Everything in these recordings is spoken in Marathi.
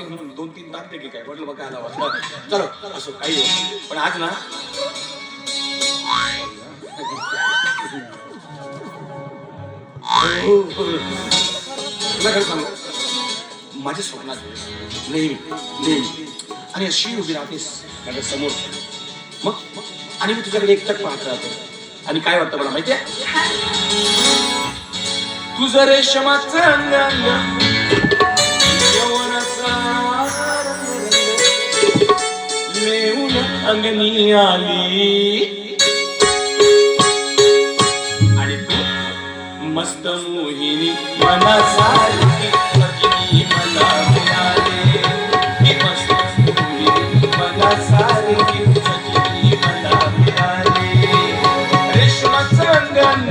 वाटलं म्हणून दोन तीन तारखे की काय म्हटलं बघा आला वाटलं. चलो असो काही पण आज ना हो, हो. तुला खरं सांगू माझ्या स्वप्नात नेहमी नेहमी आणि अशी उभी राहतेस माझ्यासमोर. मग मग आणि मी तुझ्याकडे एकटक पाहत राहतो. आणि काय वाटतं मला माहितीये? तुझं रेशमाचं मागणी आली. आणि तू मस्त मोहिनी मनासारखी सजनी मला मिळाली. ही मस्त मोहिनी मनासारखी सजनी मला मिळाली. रेशमा अंग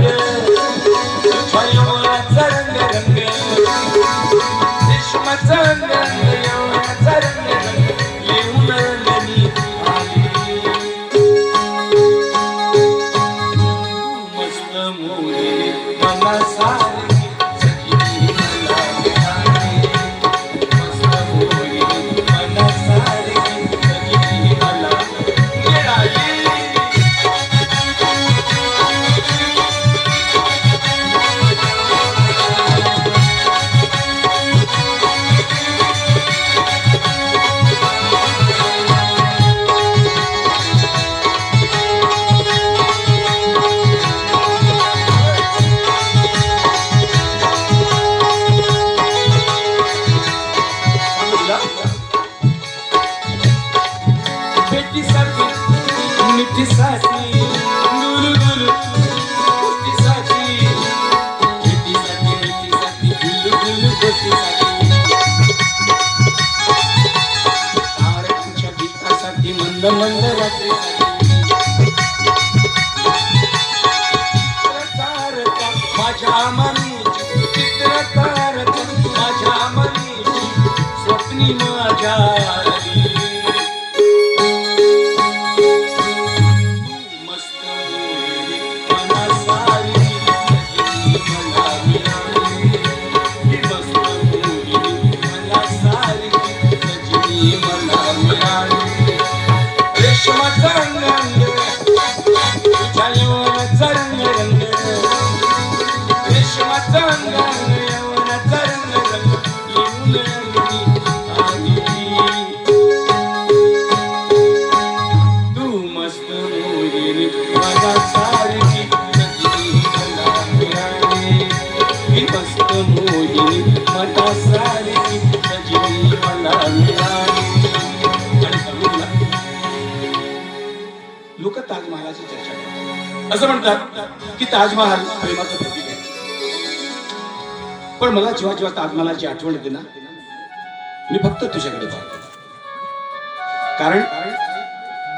मंद मंद माझ्या चित्र माझ्या मनीची स्वप्नी माझ्या मोहिनी मला लोक ताजमहालाची चर्चा करतात. असं म्हणतात की ताजमहाल प्रेमाचं प्रतीक आहे. पण मला जेव्हा जेव्हा ताजमहालाची आठवण येते ना मी फक्त तुझ्याकडे पाहतो. कारण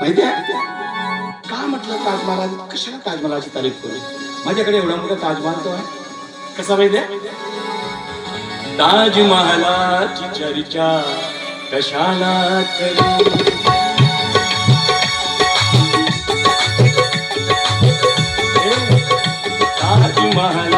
माहिती आहे? का म्हटलं ताजमहाल? कशाला ताजमहालाची तारीफ करू? माझ्याकडे एवढा मोठा ताजमहाल तो आहे. कसा माहिती आहे? ताजमहालाची चर्चा कशाला करू. ताजमहालाची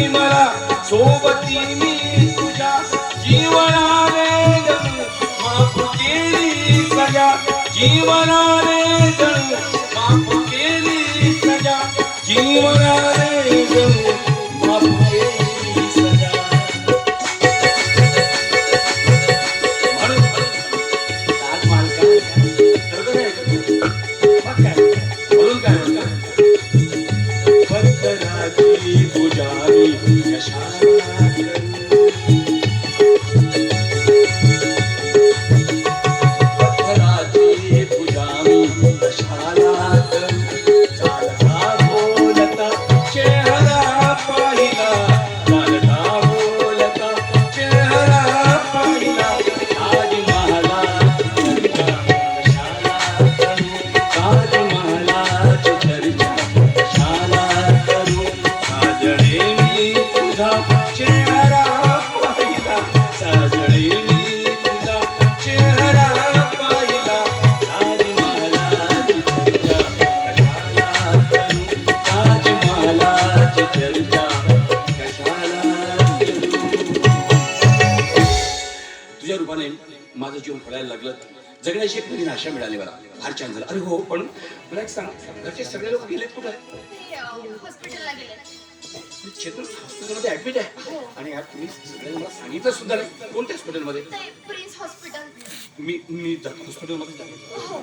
सोबती मी तुझ्या जीवनाने माफ केली सजा जीवनाने সারি माझं जीवन फळायला लागलं. जगण्याची एक नवीन आशा मिळाली मला. फार छान झालं. अरे हो पण मला एक सांग. घरचे सगळे लोक गेलेत कुठे? हॉस्पिटलला गेले चेतन हॉस्पिटलमध्ये ऍडमिट आहे. आणि यार तुम्ही सगळ्यांना मला सांगितलं सुद्धा नाही. कोणत्या हॉस्पिटलमध्ये? Prince hospital. मी मी हॉस्पिटलमध्ये जातो